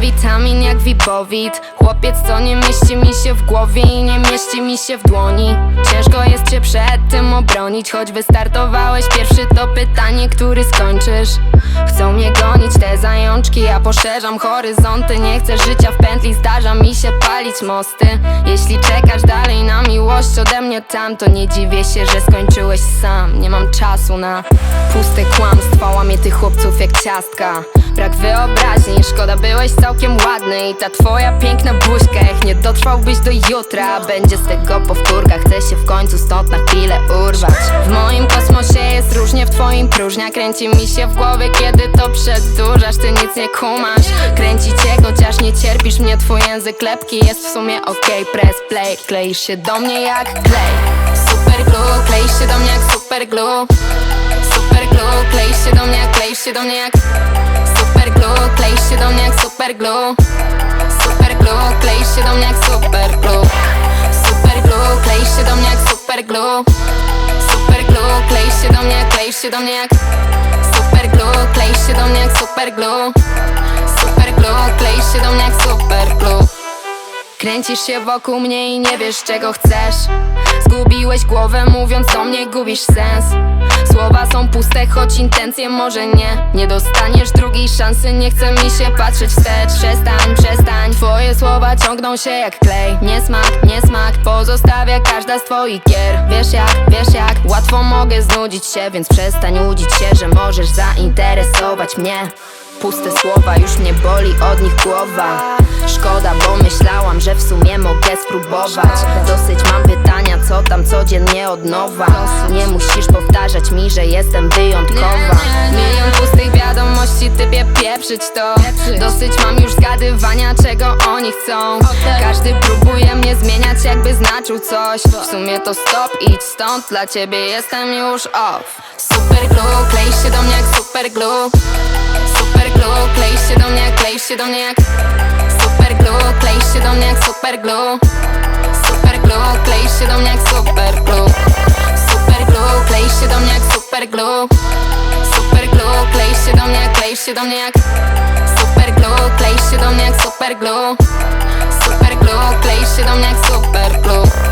Witamin jak Wipowit. Chłopiec co nie mieści mi się w głowie i nie mieści mi się w dłoni. Ciężko jest cię przed tym obronić Choć wystartowałeś pierwszy to pytanie, który skończysz zajączki, ja poszerzam horyzonty. Nie chcę życia w pętli, zdarza mi się palić mosty. Jeśli czekasz dalej na miłość ode mnie tam To nie dziwię się, że skończyłeś sam. Nie mam czasu na puste kłamstwa Łamie tych chłopców jak ciastka. Brak wyobraźni, szkoda byłeś całkiem ładny. I ta twoja piękna buźka, jak nie dotrwałbyś do jutra. Będzie z tego powtórka, chcę się w końcu stąd na chwilę urwać próżnia. Kręci mi się w głowie, kiedy to przedłużasz. Ty nic nie kumasz, kręci cię chociaż nie cierpisz mnie. Twój język lepki jest w sumie okej. Press play, kleisz się do mnie jak klej. Super glue, kleisz się do mnie jak super glue. Super glue, kleisz się do mnie jak, kleisz się do mnie jak Super glue, kleisz się do mnie jak super glue. Super glue, kleisz się do mnie jak super glue się do mnie jak Super glue, kleisz się do mnie jak super glue. Super glue, kleisz się do mnie jak super glue Kręcisz się wokół mnie i nie wiesz czego chcesz. Zgubiłeś głowę mówiąc do mnie gubisz sens. Słowa są puste, choć intencje może nie. Nie dostaniesz drugiej szansy, nie chce mi się patrzeć wstecz. Przestań, przestań, twoje słowa ciągną się jak klej. Niesmak, niesmak, pozostawia każda z twoich gier. Wiesz jak, wiesz jak, łatwo mogę znudzić się Więc przestań łudzić się, że możesz zainteresować mnie. Puste słowa, już mnie boli od nich głowa Szkoda, bo myślałam, że w sumie mogę spróbować. Dosyć mam pytania, co tam codziennie od nowa Nie musisz powtarzać mi, że jestem wyjątkowa pieprzyć to. Dosyć mam już zgadywania, czego oni chcą. Każdy próbuje mnie zmieniać, jakby znaczył coś. W sumie to stop, idź stąd, dla ciebie jestem już off. Super glue, kleisz się do mnie jak super glue. Super glue, kleisz się do mnie, kleisz się do mnie jak Super glue, kleisz się do mnie jak super glue. Super glue, kleisz się do mnie jak super glue się do mnie jak Super glue, kleisz się do mnie jak super glue Super glue, kleisz się do mnie jak super glue